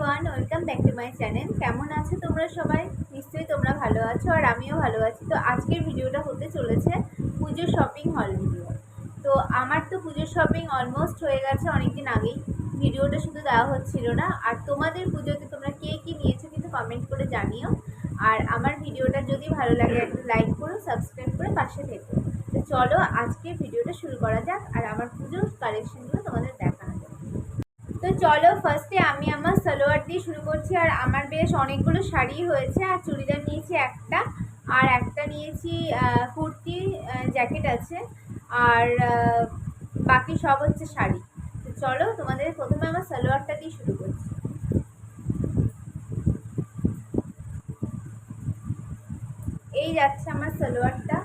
Everyone welcome back to my channel কেমন আছো তোমরা সবাই? নিশ্চয়ই তোমরা ভালো আছো আর আমিও ভালো আছি। তো আজকের ভিডিওটা হতে চলেছে পুজো শপিং হল ভিডিও তো আমার তো পুজোর শপিং অলমোস্ট হয়ে গেছে অনেকদিন আগেই। ভিডিওটা শুধু দেওয়া হচ্ছিল না। আর তোমাদের পুজোতে তোমরা কে কী নিয়েছো কিন্তু কমেন্ট করে জানিও। আর আমার ভিডিওটা যদি ভালো লাগে, একটা লাইক করো সাবস্ক্রাইব করে পাশে থেকো। তো চলো আজকে ভিডিওটা শুরু করা যাক। আর আমার পুজোর কালেকশনগুলো তোমাদের যাক তো চলো ফার্স্টে আমি আমার সালোয়ার দিয়ে শুরু করছি, আর আমার বেশ অনেকগুলো শাড়ি হয়েছে, আর চুড়িদার নিয়েছি একটা, আর একটা নিয়েছি কুর্তি জ্যাকেট আছে, আর বাকি সব হচ্ছে শাড়ি। তো চলো তোমাদের প্রথমে আমার সালোয়ারটা দিয়ে শুরু করছি। এই যাচ্ছে আমার সালোয়ারটা।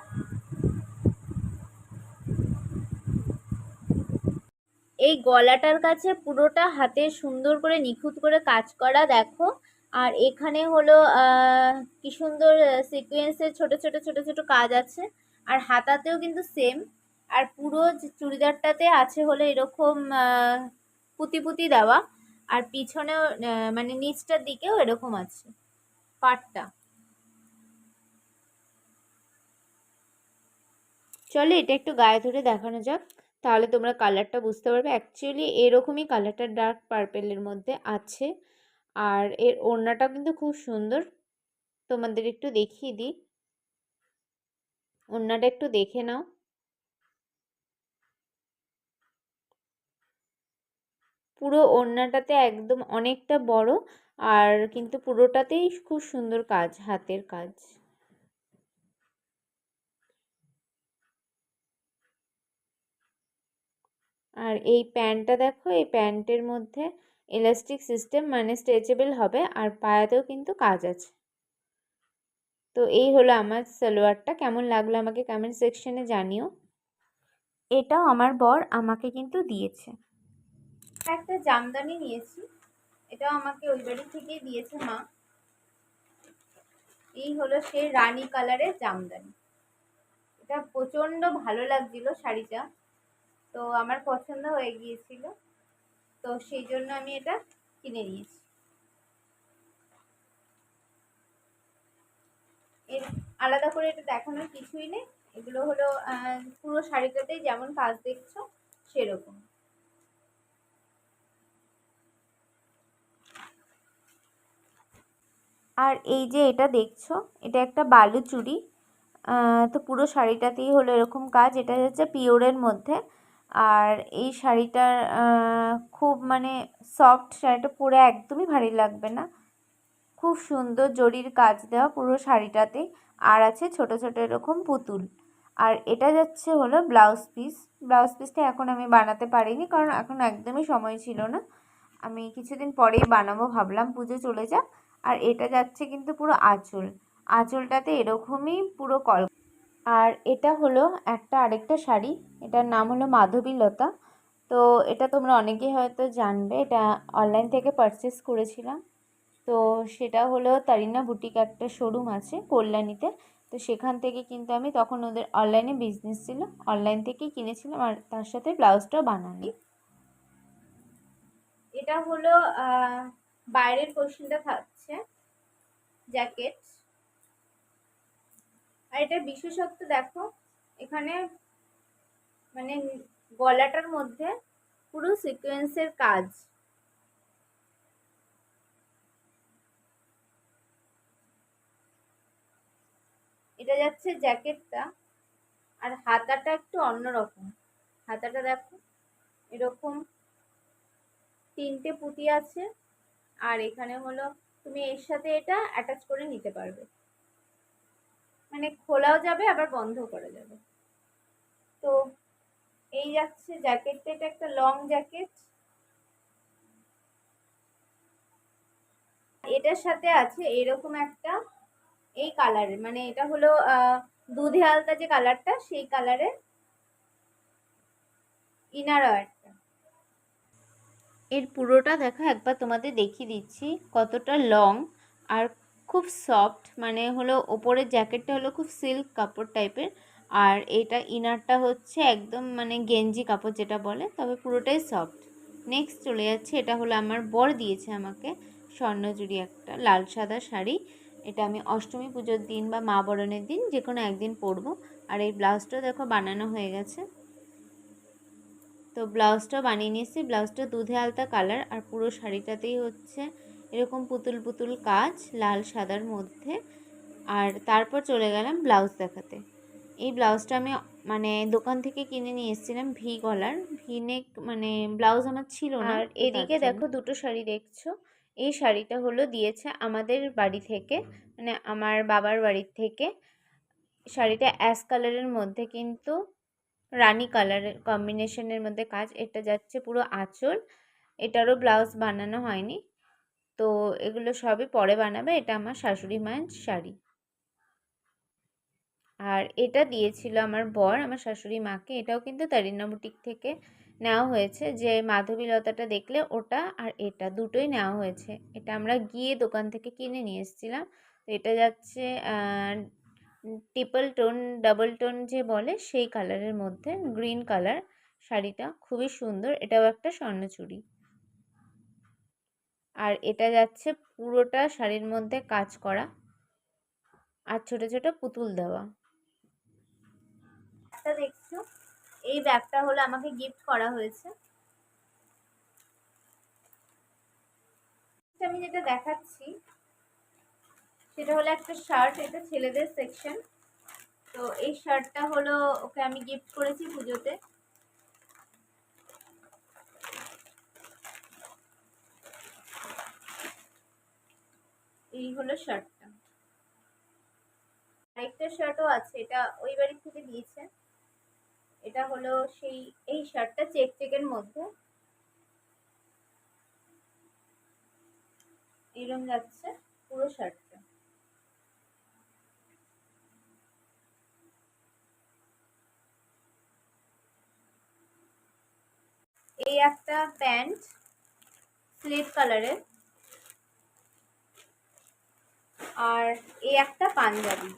এই গলাটার কাছে পুরোটা হাতে সুন্দর করে নিখুঁত করে কাজ করা, দেখো। আর এখানে হলো কি সুন্দর সিকোয়েন্সের ছোট ছোট ছোট ছোট কাজ আছে। আর হাতাতেও কিন্তু সেম আর পুরো চুড়িদারটাতে আছে হলো এরকম পুঁতি পুঁতি দেওয়া। আর পিছনেও মানে নিচটার দিকেও এরকম আছে, পাটটা। চলো এটা একটু গায়ে ধরে দেখানো যাক। তাহলে তোমরা কালারটা বুঝতে পারবে। অ্যাকচুয়ালি এরকমই কালারটা ডার্ক পার্পেলের মধ্যে আছে। আর এর ওড়নাটাও কিন্তু খুব সুন্দর। তোমাদের একটু দেখিয়ে দিই। ওড়নাটা একটু দেখে নাও। পুরো ওড়নাটাতে একদম অনেকটা বড়। আর কিন্তু পুরোটাতেই খুব সুন্দর কাজ, হাতের কাজ। আর এই প্যান্টটা দেখো, এই প্যান্টের মধ্যে ইলাস্টিক সিস্টেম মানে স্ট্রেচেবল হবে আর পায়াতেও কিন্তু কাজ আছে। তো এই হলো আমার সালোয়ারটা, কেমন লাগল আমাকে কমেন্ট সেকশনে জানিও। এটাও আমার বর আমাকে কিন্তু দিয়েছে। একটা জামদানি নিয়েছি, এটাও আমাকে ওই বাড়ি থেকেই দিয়েছে মা। এই হলো সেই রানী কালারের জামদানি। এটা প্রচণ্ড ভালো লাগছিল শাড়িটা। তো আমার পছন্দ হয়ে গিয়েছিল। তো সেই জন্য আমি এটা কিনে নিয়েছি। এর আলাদা করে এটা দেখানোর কিছুই নেই। এগুলো হলো পুরো শাড়িটাতেই যেমন কাজ দেখছ, সেরকম। আর এই যে এটা দেখছ, এটা একটা বালু চুড়ি। তো পুরো শাড়িটাতেই হলো এরকম কাজ। এটা হচ্ছে পিওরের মধ্যে। আর এই শাড়িটার খুব মানে সফট শাড়িটা পরে একদমই ভারী লাগবে না। খুব সুন্দর জরির কাজ দেওয়া পুরো শাড়িটাতে। আর আছে ছোট ছোট এরকম পুতুল। আর এটা যাচ্ছে হলো ব্লাউজ পিস ব্লাউজ পিসটা এখন আমি বানাতে পারিনি কারণ এখন একদমই সময় ছিল না। আমি কিছুদিন পরেই বানাবো ভাবলাম পুজো চলে যাক। আর এটা যাচ্ছে কিন্তু পুরো আঁচল। আঁচলটাতে এরকমই পুরো কল আর এটা হলো একটা আরেকটা শাড়ি। এটার নাম হলো মাধবীলতা তো এটা তোমরা অনেকেই হয়তো জানবে, এটা অনলাইন থেকে পারচেস করেছিলাম। তো সেটা হলো তারিনা বুটিক একটা শোরুম আছে কল্যাণীতে। তো সেখান থেকে কিন্তু আমি তখন ওদের অনলাইনে বিজনেস ছিল। অনলাইন থেকেই কিনেছিলাম আর তার সাথে ব্লাউজটাও বানানি এটা হলো বাইরের পোর্শনটা থাকছে জ্যাকেট আর এটা বিশেষত্ব দেখো, এখানে মানে গলাটার মধ্যে পুরো সিকোয়েন্সের কাজ। এটা যাচ্ছে জ্যাকেটটা আর হাতাটা একটু অন্যরকম। হাতাটা দেখো, এরকম তিনটে পুঁতি আছে আর এখানে হলো তুমি এর সাথে এটা অ্যাটাচ করে নিতে পারবে। মানে খোলাও যাবে, আবার বন্ধ করা যাবে। তো এই যাচ্ছে জ্যাকেটটা এটা একটা লং জ্যাকেট এটার সাথে আছে এরকম একটা এই কালারের মানে এটা হলো দুধে আলতা যে কালারটা সেই কালারের ইনার ওয়্যারটা এর পুরোটা দেখো, একবার তোমাদের দেখিয়ে দিচ্ছি কতটা লং আর খুব সফট মানে হলো ওপরের জ্যাকেটটা হলো খুব সিল্ক কাপড় টাইপের আর এটা ইনারটা হচ্ছে একদম মানে গেঞ্জি কাপড় যেটা বলে, তবে পুরোটাই সফট নেক্সট চলে যাচ্ছে, এটা হলো আমার বর দিয়েছে আমাকে স্বর্ণচুরি একটা লাল সাদা শাড়ি। এটা আমি অষ্টমী পুজোর দিন বা মা বরণের দিন যে কোনো একদিন পরবো। আর এই ব্লাউজটা দেখো বানানো হয়ে গেছে। তো ব্লাউজটা বানিয়ে নিয়েছি, ব্লাউজটা দুধে আলতা কালার আর পুরো শাড়িটাতেই হচ্ছে এরকম পুতুল পুতুল কাজ লাল সাদার মধ্যে। আর তারপর চলে গেলাম ব্লাউজ দেখাতে। এই ব্লাউজটা আমি মানে দোকান থেকে কিনে নিয়ে এসেছিলাম ভি গলার। ভি নেক মানে ব্লাউজ আমার ছিল না। আর এদিকে দেখো দুটো শাড়ি দেখছ। এই শাড়িটা হলো দিয়েছে আমাদের বাড়ি থেকে মানে আমার বাবার বাড়ির থেকে। শাড়িটা অ্যাশ কালারের মধ্যে কিন্তু রানি কালারের কম্বিনেশনের মধ্যে কাজ। এটা যাচ্ছে পুরো আঁচল। এটারও ব্লাউজ বানানো হয়নি। তো এগুলো সবই পরে বানাবে। এটা আমার শাশুড়ি মায়ের শাড়ি। আর এটা দিয়েছিল আমার বর, আমার শাশুড়ি মাকে। এটাও কিন্তু তারিনা বুটিক থেকে নেওয়া হয়েছে। যে মাধবীলতাটা দেখলে ওটা আর এটা দুটোই নেওয়া হয়েছে। এটা আমরা গিয়ে দোকান থেকে কিনে নিয়ে এসেছিলাম। তো এটা যাচ্ছে ট্রিপল টোন ডাবল টোন যে বলে সেই কালারের মধ্যে গ্রিন কালার শাড়িটা। খুবই সুন্দর। এটাও একটা স্বর্ণচুড়ি। আর এটা যাচ্ছে পুরোটা শাড়ির মধ্যে কাজ করা আর ছোট ছোট পুতুল দেওয়া। দেখছ, এই ব্যাগটা হলো আমাকে গিফট করা হয়েছে। আমি যেটা দেখাচ্ছি, সেটা হলো একটা শার্ট এটা ছেলেদের সেকশন তো এই শার্টটা হলো ওকে আমি গিফট করেছি পুজোতে। এই হলো শার্টটা আরেকটা শার্টও আছে, এটা ওই বাড়ি থেকে দিয়েছে। এটা হলো সেই, এই শার্টটা চেক চেকের মধ্যে। এরম যাচ্ছে পুরো শার্টটা এই একটা প্যান্ট স্লেট কালারের। আর এই একটা পাঞ্জাবি।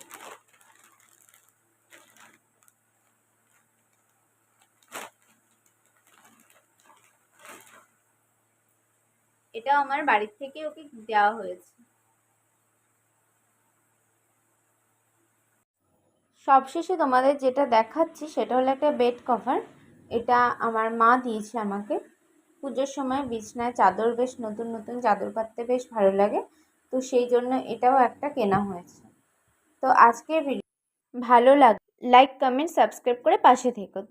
এটা আমার বাড়ির থেকে ওকে দেওয়া হয়েছে। সবশেষে তোমাদের যেটা দেখাচ্ছি সেটা হলো একটা বেড কভার এটা আমার মা দিয়েছে আমাকে। পুজোর সময় বিছনায় চাদর বেশ নতুন নতুন চাদর পাততে বেশ ভালো লাগে। তো সেই জন্য এটাও একটা কেনা হয়েছে। তো আজকের ভিডিও ভালো লাগ, লাইক, কমেন্ট, সাবস্ক্রাইব করে পাশে থেকো।